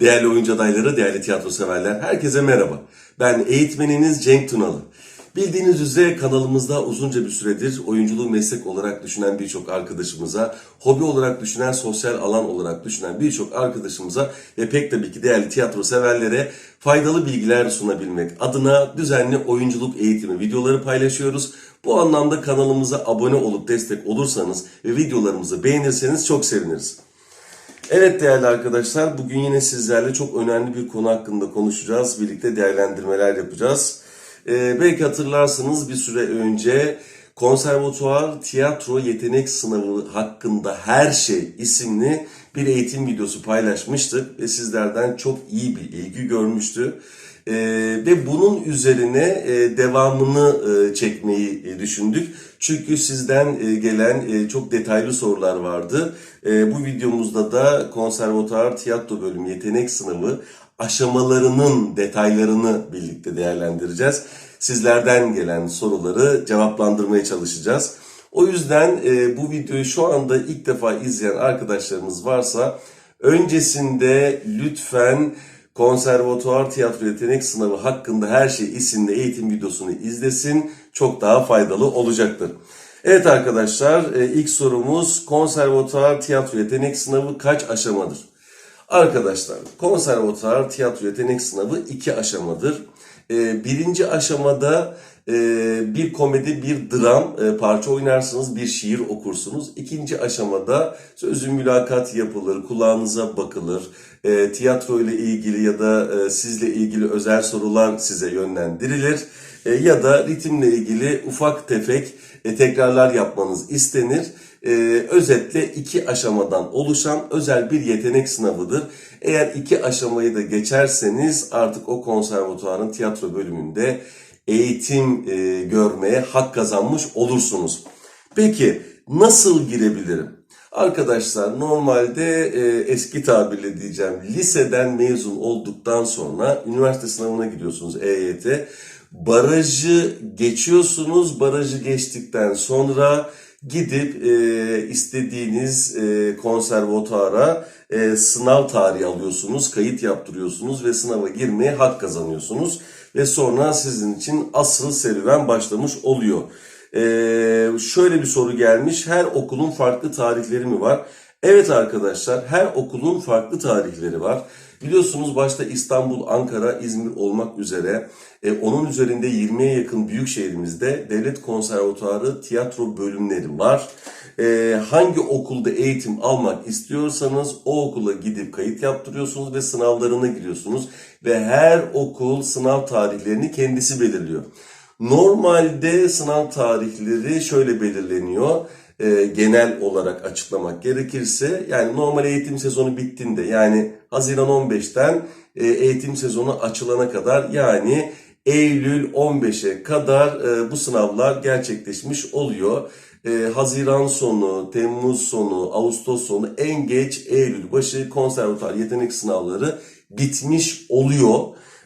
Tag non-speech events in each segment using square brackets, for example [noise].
Değerli oyuncu adayları, değerli tiyatro severler, herkese merhaba. Ben eğitmeniniz Cenk Tunalı. Bildiğiniz üzere kanalımızda uzunca bir süredir oyunculuğu meslek olarak düşünen birçok arkadaşımıza, hobi olarak düşünen, sosyal alan olarak düşünen birçok arkadaşımıza ve pek tabii ki değerli tiyatro severlere faydalı bilgiler sunabilmek adına düzenli oyunculuk eğitimi videoları paylaşıyoruz. Bu anlamda kanalımıza abone olup destek olursanız ve videolarımızı beğenirseniz çok seviniriz. Evet değerli arkadaşlar, bugün yine sizlerle çok önemli bir konu hakkında konuşacağız. Birlikte değerlendirmeler yapacağız. Ee, belki hatırlarsınız bir süre önce Konservatuvar Tiyatro Yetenek Sınavı hakkında her şey isimli bir eğitim videosu paylaşmıştık ve sizlerden çok iyi bir ilgi görmüştü. Ee, ve bunun üzerine e, devamını e, çekmeyi e, düşündük. Çünkü sizden e, gelen e, çok detaylı sorular vardı. E, bu videomuzda da konservatuar tiyatro bölümü yetenek sınavı aşamalarının detaylarını birlikte değerlendireceğiz. Sizlerden gelen soruları cevaplandırmaya çalışacağız. O yüzden e, bu videoyu şu anda ilk defa izleyen arkadaşlarımız varsa öncesinde lütfen Konservatuvar Tiyatro Yetenek Sınavı hakkında her şey isimli eğitim videosunu izlesin. Çok daha faydalı olacaktır. Evet arkadaşlar e, ilk sorumuz Konservatuvar Tiyatro Yetenek Sınavı kaç aşamadır? Arkadaşlar konservatuar tiyatro yetenek sınavı iki aşamadır. Ee, birinci aşamada e, bir komedi, bir dram e, parça oynarsınız, bir şiir okursunuz. İkinci aşamada sözlü mülakat yapılır, kulağınıza bakılır, e, tiyatro ile ilgili ya da e, sizle ilgili özel sorular size yönlendirilir. E, ya da ritimle ilgili ufak tefek e, tekrarlar yapmanız istenir. E, özetle iki aşamadan oluşan özel bir yetenek sınavıdır. Eğer iki aşamayı da geçerseniz artık o konservatuarın tiyatro bölümünde eğitim e, görmeye hak kazanmış olursunuz. Peki nasıl girebilirim? Arkadaşlar normalde e, eski tabirle diyeceğim liseden mezun olduktan sonra üniversite sınavına gidiyorsunuz EYT. Barajı geçiyorsunuz. Barajı geçtikten sonra gidip e, istediğiniz e, konservatuara e, sınav tarihi alıyorsunuz, kayıt yaptırıyorsunuz ve sınava girmeye hak kazanıyorsunuz. Ve sonra sizin için asıl serüven başlamış oluyor. E, şöyle bir soru gelmiş, her okulun farklı tarihleri mi var? Evet arkadaşlar, her okulun farklı tarihleri var. Biliyorsunuz başta İstanbul, Ankara, İzmir olmak üzere e, onun üzerinde 20'ye yakın büyük şehrimizde devlet konservatuarı tiyatro bölümleri var. E, hangi okulda eğitim almak istiyorsanız o okula gidip kayıt yaptırıyorsunuz ve sınavlarına giriyorsunuz. Ve her okul sınav tarihlerini kendisi belirliyor. Normalde sınav tarihleri şöyle belirleniyor e, genel olarak açıklamak gerekirse yani normal eğitim sezonu bittiğinde yani Haziran 15'ten e, eğitim sezonu açılana kadar yani Eylül 15'e kadar e, bu sınavlar gerçekleşmiş oluyor. E, Haziran sonu, Temmuz sonu, Ağustos sonu en geç Eylül başı konservatuar yetenek sınavları bitmiş oluyor.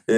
Ee,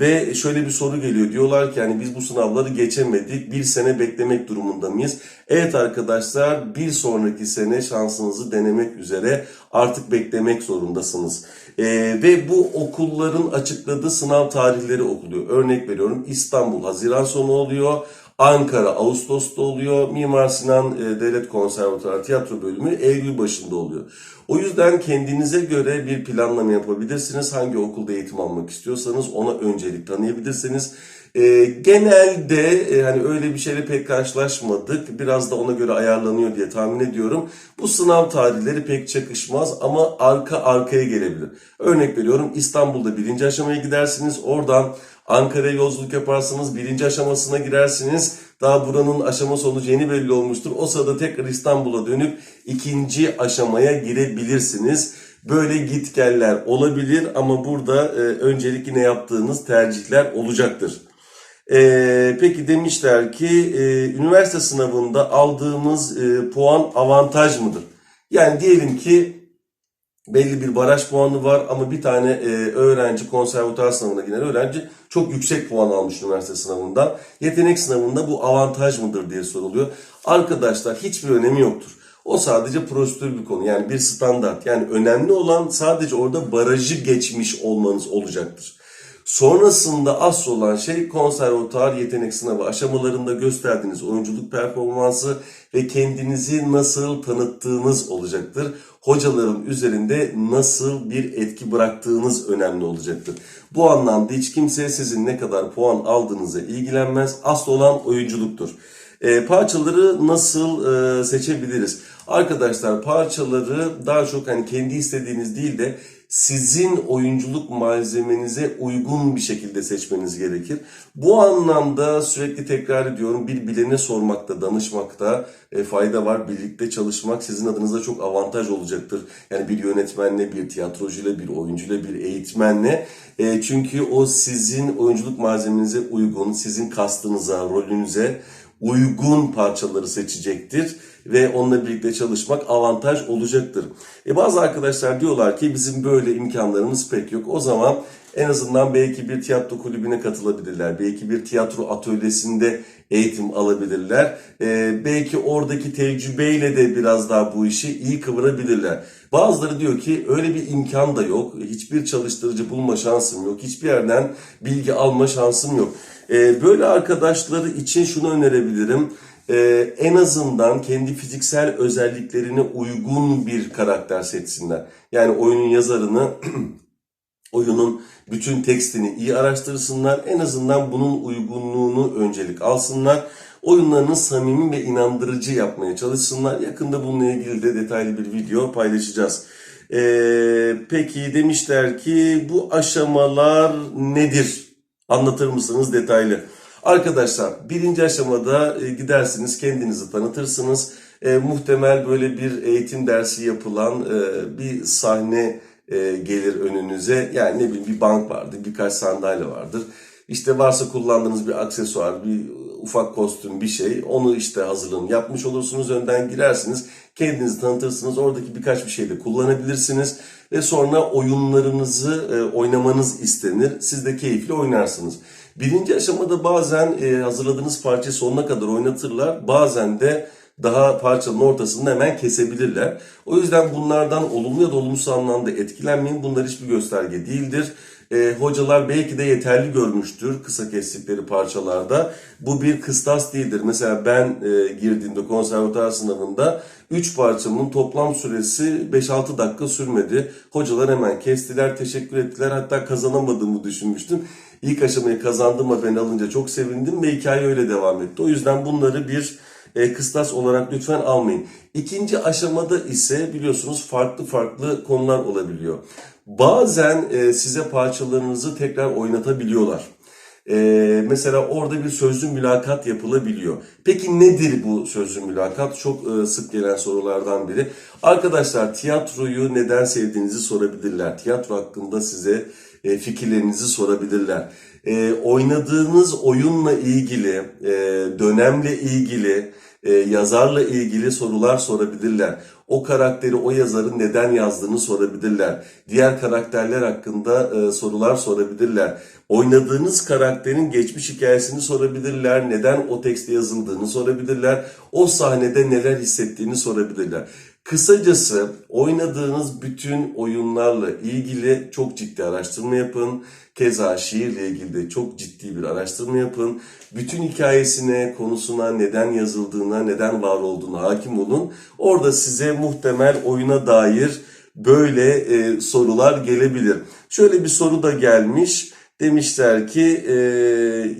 ve şöyle bir soru geliyor. Diyorlar ki yani biz bu sınavları geçemedik. Bir sene beklemek durumunda mıyız? Evet arkadaşlar bir sonraki sene şansınızı denemek üzere artık beklemek zorundasınız. Ee, ve bu okulların açıkladığı sınav tarihleri okuluyor. Örnek veriyorum İstanbul Haziran sonu oluyor. Ankara Ağustos'ta oluyor. Mimar Sinan e, Devlet Konservatuarı Tiyatro Bölümü Eylül başında oluyor. O yüzden kendinize göre bir planlama yapabilirsiniz. Hangi okulda eğitim almak istiyorsanız ona öncelik tanıyabilirsiniz. E, genelde e, hani öyle bir şeyle pek karşılaşmadık. Biraz da ona göre ayarlanıyor diye tahmin ediyorum. Bu sınav tarihleri pek çakışmaz ama arka arkaya gelebilir. Örnek veriyorum İstanbul'da birinci aşamaya gidersiniz. Oradan Ankara'ya yolculuk yaparsınız. Birinci aşamasına girersiniz. Daha buranın aşama sonucu yeni belli olmuştur. O sırada tekrar İstanbul'a dönüp ikinci aşamaya girebilirsiniz. Böyle gitgeller olabilir ama burada e, öncelik yine yaptığınız tercihler olacaktır. E, peki demişler ki e, üniversite sınavında aldığımız e, puan avantaj mıdır? Yani diyelim ki belli bir baraj puanı var ama bir tane e, öğrenci konservatuar sınavına giden öğrenci çok yüksek puan almış üniversite sınavında. Yetenek sınavında bu avantaj mıdır diye soruluyor. Arkadaşlar hiçbir önemi yoktur. O sadece prosedür bir konu. Yani bir standart. Yani önemli olan sadece orada barajı geçmiş olmanız olacaktır. Sonrasında asıl olan şey konservatuar yetenek sınavı aşamalarında gösterdiğiniz oyunculuk performansı ve kendinizi nasıl tanıttığınız olacaktır. Hocaların üzerinde nasıl bir etki bıraktığınız önemli olacaktır. Bu anlamda hiç kimse sizin ne kadar puan aldığınıza ilgilenmez. Asıl olan oyunculuktur. E, parçaları nasıl e, seçebiliriz? Arkadaşlar parçaları daha çok hani kendi istediğiniz değil de sizin oyunculuk malzemenize uygun bir şekilde seçmeniz gerekir. Bu anlamda sürekli tekrar ediyorum bir bilene sormakta, danışmakta e, fayda var. Birlikte çalışmak sizin adınıza çok avantaj olacaktır. Yani bir yönetmenle, bir tiyatrocuyla, bir oyuncuyla, bir eğitmenle. E, çünkü o sizin oyunculuk malzemenize uygun, sizin kastınıza, rolünüze uygun parçaları seçecektir ve onunla birlikte çalışmak avantaj olacaktır. E bazı arkadaşlar diyorlar ki bizim böyle imkanlarımız pek yok. O zaman en azından belki bir tiyatro kulübüne katılabilirler. Belki bir tiyatro atölyesinde eğitim alabilirler. E, belki oradaki tecrübeyle de biraz daha bu işi iyi kıvırabilirler. Bazıları diyor ki öyle bir imkan da yok. Hiçbir çalıştırıcı bulma şansım yok. Hiçbir yerden bilgi alma şansım yok. E, böyle arkadaşları için şunu önerebilirim. Ee, en azından kendi fiziksel özelliklerine uygun bir karakter seçsinler. Yani oyunun yazarını, [clears throat] oyunun bütün tekstini iyi araştırsınlar. En azından bunun uygunluğunu öncelik alsınlar. Oyunlarını samimi ve inandırıcı yapmaya çalışsınlar. Yakında bununla ilgili de detaylı bir video paylaşacağız. Ee, peki demişler ki bu aşamalar nedir? Anlatır mısınız detaylı? Arkadaşlar birinci aşamada e, gidersiniz kendinizi tanıtırsınız. E, muhtemel böyle bir eğitim dersi yapılan e, bir sahne e, gelir önünüze. Yani ne bileyim bir bank vardır, birkaç sandalye vardır. İşte varsa kullandığınız bir aksesuar, bir ufak kostüm bir şey onu işte hazırlığını yapmış olursunuz. Önden girersiniz, kendinizi tanıtırsınız. Oradaki birkaç bir şey de kullanabilirsiniz. Ve sonra oyunlarınızı e, oynamanız istenir. Siz de keyifli oynarsınız. Birinci aşamada bazen e, hazırladığınız parçayı sonuna kadar oynatırlar. Bazen de daha parçanın ortasında hemen kesebilirler. O yüzden bunlardan olumlu ya da olumsuz anlamda etkilenmeyin. Bunlar hiçbir gösterge değildir. E, hocalar belki de yeterli görmüştür kısa kestikleri parçalarda. Bu bir kıstas değildir. Mesela ben e, girdiğimde konservatuar sınavında 3 parçamın toplam süresi 5-6 dakika sürmedi. Hocalar hemen kestiler, teşekkür ettiler. Hatta kazanamadığımı düşünmüştüm. İlk aşamayı kazandım ben alınca çok sevindim ve hikaye öyle devam etti. O yüzden bunları bir e, kıstas olarak lütfen almayın. İkinci aşamada ise biliyorsunuz farklı farklı konular olabiliyor. Bazen e, size parçalarınızı tekrar oynatabiliyorlar. E, mesela orada bir sözlü mülakat yapılabiliyor. Peki nedir bu sözlü mülakat? Çok e, sık gelen sorulardan biri. Arkadaşlar tiyatroyu neden sevdiğinizi sorabilirler. Tiyatro hakkında size e, fikirlerinizi sorabilirler. E, oynadığınız oyunla ilgili, e, dönemle ilgili, e, yazarla ilgili sorular sorabilirler. O karakteri, o yazarın neden yazdığını sorabilirler. Diğer karakterler hakkında e, sorular sorabilirler. Oynadığınız karakterin geçmiş hikayesini sorabilirler. Neden o tekste yazıldığını sorabilirler. O sahnede neler hissettiğini sorabilirler. Kısacası oynadığınız bütün oyunlarla ilgili çok ciddi araştırma yapın. Keza şiirle ilgili de çok ciddi bir araştırma yapın. Bütün hikayesine, konusuna, neden yazıldığına, neden var olduğuna hakim olun. Orada size muhtemel oyuna dair böyle e, sorular gelebilir. Şöyle bir soru da gelmiş. Demişler ki e,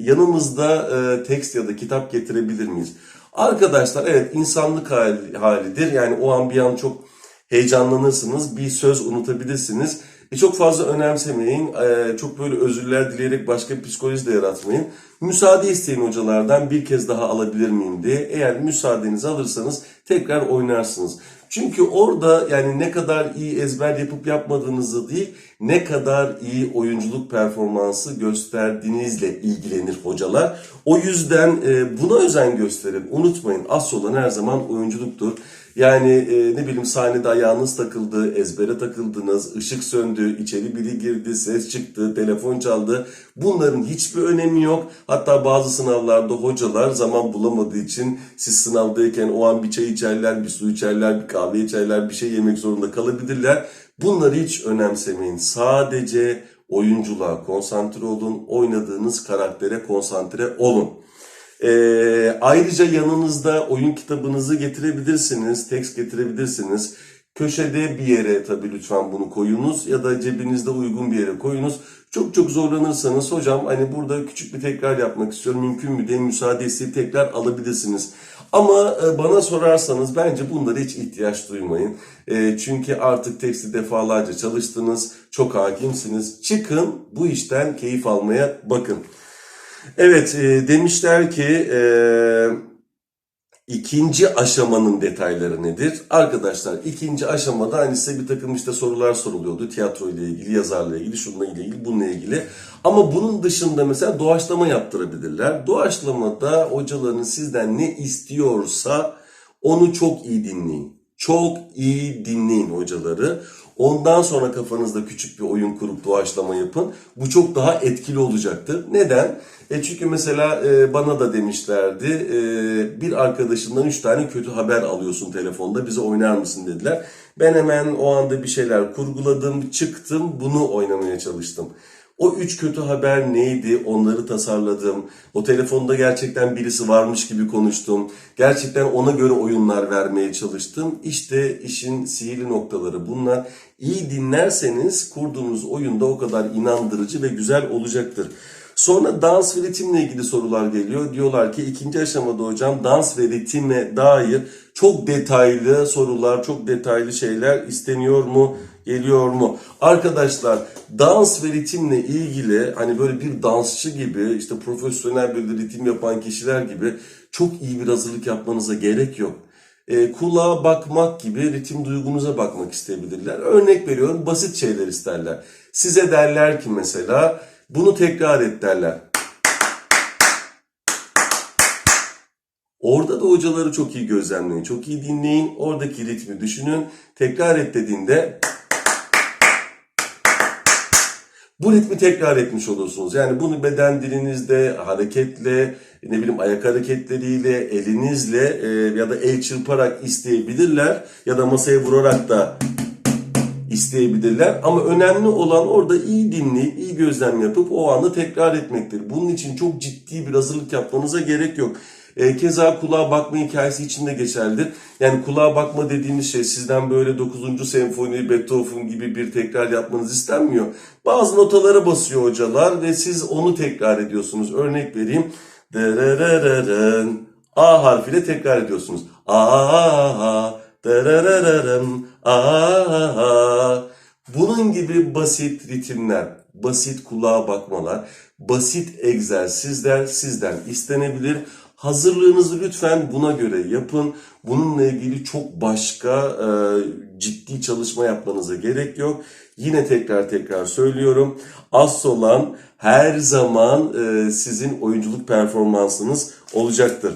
yanımızda e, tekst ya da kitap getirebilir miyiz? Arkadaşlar evet insanlık hali, halidir. Yani o an bir an çok heyecanlanırsınız. Bir söz unutabilirsiniz. E çok fazla önemsemeyin. E, çok böyle özürler dileyerek başka bir psikoloji de yaratmayın. Müsaade isteyin hocalardan bir kez daha alabilir miyim diye. Eğer müsaadenizi alırsanız tekrar oynarsınız. Çünkü orada yani ne kadar iyi ezber yapıp yapmadığınızı değil, ne kadar iyi oyunculuk performansı gösterdiğinizle ilgilenir hocalar. O yüzden e, buna özen gösterin. Unutmayın asıl olan her zaman oyunculuktur. Yani e, ne bileyim sahnede ayağınız takıldı, ezbere takıldınız, ışık söndü, içeri biri girdi, ses çıktı, telefon çaldı. Bunların hiçbir önemi yok. Hatta bazı sınavlarda hocalar zaman bulamadığı için siz sınavdayken o an bir çay içerler, bir su içerler, bir kahve içerler, bir şey yemek zorunda kalabilirler. Bunları hiç önemsemeyin. Sadece oyunculuğa konsantre olun, oynadığınız karaktere konsantre olun. Ee, ayrıca yanınızda oyun kitabınızı getirebilirsiniz, tekst getirebilirsiniz. Köşede bir yere tabii lütfen bunu koyunuz ya da cebinizde uygun bir yere koyunuz. Çok çok zorlanırsanız hocam hani burada küçük bir tekrar yapmak istiyorum mümkün mü diye müsaade isteyip tekrar alabilirsiniz. Ama e, bana sorarsanız bence bunlara hiç ihtiyaç duymayın. E, çünkü artık teksti defalarca çalıştınız, çok hakimsiniz. Çıkın bu işten keyif almaya bakın. Evet e, demişler ki e, ikinci aşamanın detayları nedir? Arkadaşlar ikinci aşamada hani size bir takım işte sorular soruluyordu. Tiyatro ile ilgili, yazarla ilgili, şununla ilgili, bununla ilgili. Ama bunun dışında mesela doğaçlama yaptırabilirler. Doğaçlamada hocaların sizden ne istiyorsa onu çok iyi dinleyin. Çok iyi dinleyin hocaları. Ondan sonra kafanızda küçük bir oyun kurup doğaçlama yapın. Bu çok daha etkili olacaktır. Neden? E çünkü mesela e, bana da demişlerdi e, bir arkadaşından üç tane kötü haber alıyorsun telefonda bize oynar mısın dediler. Ben hemen o anda bir şeyler kurguladım, çıktım, bunu oynamaya çalıştım. O üç kötü haber neydi? Onları tasarladım. O telefonda gerçekten birisi varmış gibi konuştum. Gerçekten ona göre oyunlar vermeye çalıştım. İşte işin sihirli noktaları bunlar. İyi dinlerseniz kurduğunuz oyunda o kadar inandırıcı ve güzel olacaktır. Sonra dans ve ritimle ilgili sorular geliyor. Diyorlar ki ikinci aşamada hocam dans ve ritime dair çok detaylı sorular, çok detaylı şeyler isteniyor mu? Geliyor mu? Arkadaşlar dans ve ritimle ilgili hani böyle bir dansçı gibi işte profesyonel böyle ritim yapan kişiler gibi çok iyi bir hazırlık yapmanıza gerek yok. E, kulağa bakmak gibi ritim duygunuza bakmak isteyebilirler. Örnek veriyorum basit şeyler isterler. Size derler ki mesela bunu tekrar et derler. Orada da hocaları çok iyi gözlemleyin, çok iyi dinleyin. Oradaki ritmi düşünün. Tekrar et dediğinde bu ritmi tekrar etmiş olursunuz. Yani bunu beden dilinizde, hareketle, ne bileyim ayak hareketleriyle, elinizle e, ya da el çırparak isteyebilirler. Ya da masaya vurarak da isteyebilirler. Ama önemli olan orada iyi dinleyip, iyi gözlem yapıp o anda tekrar etmektir. Bunun için çok ciddi bir hazırlık yapmanıza gerek yok. E, keza kulağa bakma hikayesi için de geçerlidir. Yani kulağa bakma dediğimiz şey sizden böyle 9. senfoni, Beethoven gibi bir tekrar yapmanız istenmiyor. Bazı notalara basıyor hocalar ve siz onu tekrar ediyorsunuz. Örnek vereyim. A harfiyle tekrar ediyorsunuz. A. A a Bunun gibi basit ritimler, basit kulağa bakmalar, basit egzersizler sizden istenebilir. Hazırlığınızı lütfen buna göre yapın. Bununla ilgili çok başka e, ciddi çalışma yapmanıza gerek yok. Yine tekrar tekrar söylüyorum. Asıl olan her zaman e, sizin oyunculuk performansınız olacaktır.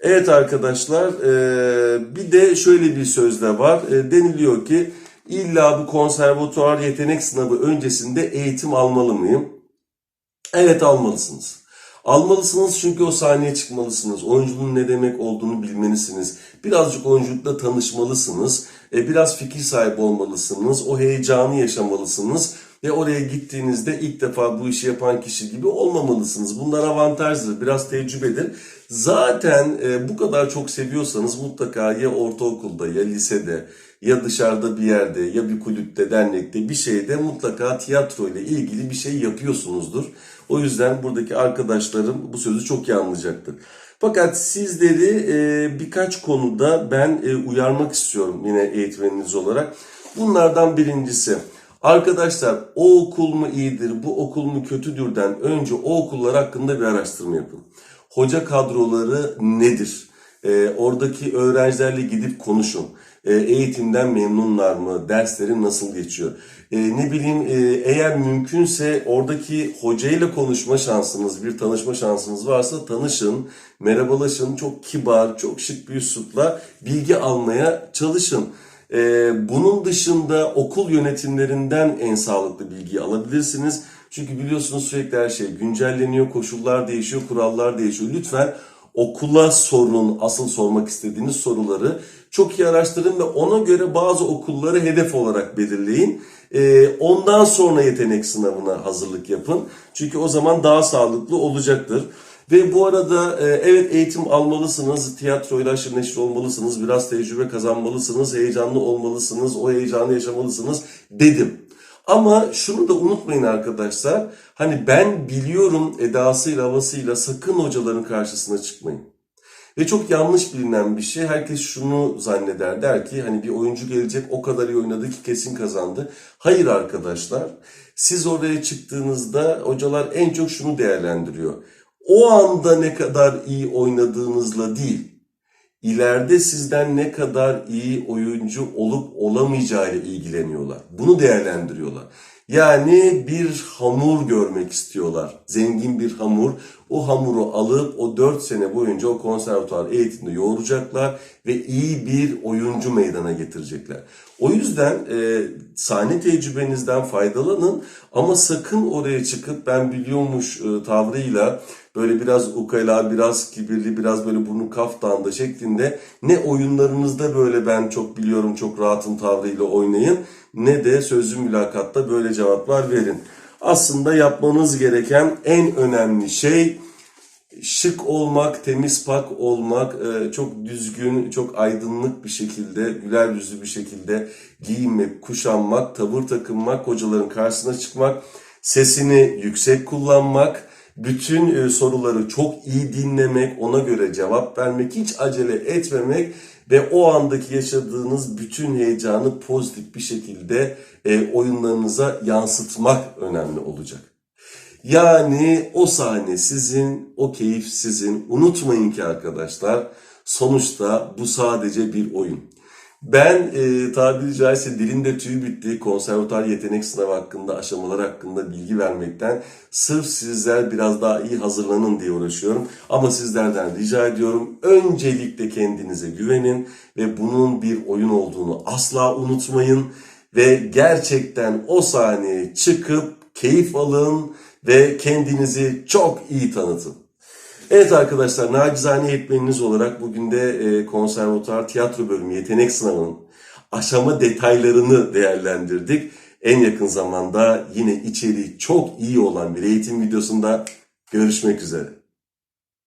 Evet arkadaşlar e, bir de şöyle bir söz de var. E, deniliyor ki illa bu konservatuar yetenek sınavı öncesinde eğitim almalı mıyım? Evet almalısınız. Almalısınız çünkü o sahneye çıkmalısınız. Oyunculuğun ne demek olduğunu bilmelisiniz. Birazcık oyunculukla tanışmalısınız. E, biraz fikir sahibi olmalısınız. O heyecanı yaşamalısınız. Ve oraya gittiğinizde ilk defa bu işi yapan kişi gibi olmamalısınız. Bunlar avantajdır, biraz tecrübedir. Zaten e, bu kadar çok seviyorsanız mutlaka ya ortaokulda ya lisede ya dışarıda bir yerde ya bir kulüpte, dernekte bir şeyde mutlaka tiyatro ile ilgili bir şey yapıyorsunuzdur. O yüzden buradaki arkadaşlarım bu sözü çok iyi anlayacaktır. Fakat sizleri e, birkaç konuda ben e, uyarmak istiyorum yine eğitmeniniz olarak. Bunlardan birincisi arkadaşlar o okul mu iyidir bu okul mu kötüdürden önce o okullar hakkında bir araştırma yapın. Hoca kadroları nedir? E, oradaki öğrencilerle gidip konuşun. E, eğitimden memnunlar mı? Dersleri nasıl geçiyor? E, ne bileyim e, eğer mümkünse oradaki hocayla konuşma şansınız, bir tanışma şansınız varsa tanışın, merhabalaşın. Çok kibar, çok şık bir üslupla bilgi almaya çalışın. Bunun dışında okul yönetimlerinden en sağlıklı bilgiyi alabilirsiniz. Çünkü biliyorsunuz sürekli her şey güncelleniyor, koşullar değişiyor, kurallar değişiyor. Lütfen okula sorun, asıl sormak istediğiniz soruları çok iyi araştırın ve ona göre bazı okulları hedef olarak belirleyin. Ee, ondan sonra yetenek sınavına hazırlık yapın. Çünkü o zaman daha sağlıklı olacaktır. Ve bu arada e, evet eğitim almalısınız, tiyatroyla aşırı neşir olmalısınız, biraz tecrübe kazanmalısınız, heyecanlı olmalısınız, o heyecanı yaşamalısınız dedim. Ama şunu da unutmayın arkadaşlar, hani ben biliyorum edasıyla havasıyla sakın hocaların karşısına çıkmayın. Ve çok yanlış bilinen bir şey. Herkes şunu zanneder. Der ki hani bir oyuncu gelecek o kadar iyi oynadı ki kesin kazandı. Hayır arkadaşlar. Siz oraya çıktığınızda hocalar en çok şunu değerlendiriyor. O anda ne kadar iyi oynadığınızla değil, ileride sizden ne kadar iyi oyuncu olup olamayacağıyla ilgileniyorlar. Bunu değerlendiriyorlar. Yani bir hamur görmek istiyorlar. Zengin bir hamur. O hamuru alıp o 4 sene boyunca o konservatuar eğitimde yoğuracaklar ve iyi bir oyuncu meydana getirecekler. O yüzden e, sahne tecrübenizden faydalanın ama sakın oraya çıkıp ben biliyormuş e, tavrıyla böyle biraz ukala, biraz kibirli, biraz böyle burnu kaftanda şeklinde ne oyunlarınızda böyle ben çok biliyorum, çok rahatım tavrıyla oynayın ne de sözlü mülakatta böyle cevaplar verin. Aslında yapmanız gereken en önemli şey şık olmak, temiz pak olmak, e, çok düzgün, çok aydınlık bir şekilde, güler yüzlü bir şekilde giyinmek, kuşanmak, tavır takınmak, hocaların karşısına çıkmak, sesini yüksek kullanmak, bütün e, soruları çok iyi dinlemek, ona göre cevap vermek, hiç acele etmemek ve o andaki yaşadığınız bütün heyecanı pozitif bir şekilde e, oyunlarınıza yansıtmak önemli olacak. Yani o sahne sizin, o keyif sizin. Unutmayın ki arkadaşlar sonuçta bu sadece bir oyun. Ben e, tabiri caizse dilinde tüy bitti konservatuar yetenek sınavı hakkında, aşamalar hakkında bilgi vermekten sırf sizler biraz daha iyi hazırlanın diye uğraşıyorum. Ama sizlerden rica ediyorum öncelikle kendinize güvenin ve bunun bir oyun olduğunu asla unutmayın. Ve gerçekten o sahneye çıkıp keyif alın ve kendinizi çok iyi tanıtın. Evet arkadaşlar, nacizane eğitmeniniz olarak bugün de e, konservatuar tiyatro bölümü yetenek sınavının aşama detaylarını değerlendirdik. En yakın zamanda yine içeriği çok iyi olan bir eğitim videosunda görüşmek üzere.